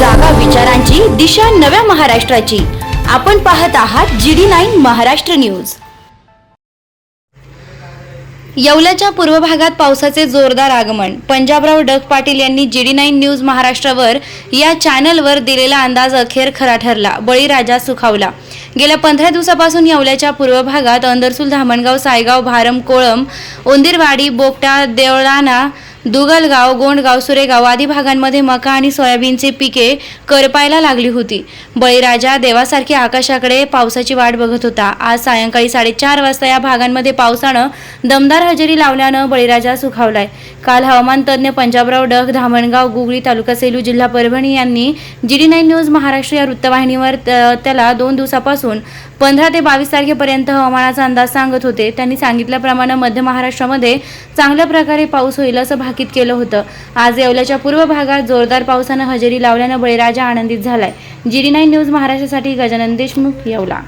जागा विचारांची दिशा नव्या महाराष्ट्राची. आपण पाहत आहात G D nine Maharashtra news. येवल्याच्या पूर्व भागात पावसाचे जोरदार आगमन. पंजाबराव डग पाटील यांनी जी डी नाईन न्यूज महाराष्ट्रावर या चॅनलवर दिलेला अंदाज अखेर खरा ठरला. बळीराजा सुखावला. गेल्या पंधरा दिवसापासून येवल्याच्या पूर्व भागात अंदरसूल धामणगाव सायगाव भारम कोळम उंदीरवाडी बोपटा देवळाणा दुगलगाव गोंडगाव सुरेगाव आदी भागांमध्ये मका आणि सोयाबीनची पिके करपायला लागली होती. बळीराजा देवासारखी आकाशाकडे पावसाची वाट बघत होता. आज सायंकाळी साडेचार वाजता या भागांमध्ये पावसानं दमदार हजेरी लावल्यानं बळीराजा सुखावलाय. काल हवामान तज्ज्ञ पंजाबराव डग धामणगाव गुगळी तालुका सेलू जिल्हा परभणी यांनी G D nine news Maharashtra या वृत्तवाहिनीवर त- त्याला दोन दिवसापासून पंधरा ते बावीस तारखेपर्यंत हवामानाचा अंदाज सांगत होते. त्यांनी सांगितल्याप्रमाणे मध्य महाराष्ट्रामध्ये चांगल्या प्रकारे पाऊस होईल असं भाकीत केलं होतं. आज येवल्याच्या पूर्व भागात जोरदार पावसानं हजेरी लावल्यानं बळीराजा आनंदित झालाय. जी डी नाईन न्यूज महाराष्ट्रासाठी गजानन देशमुख येवला.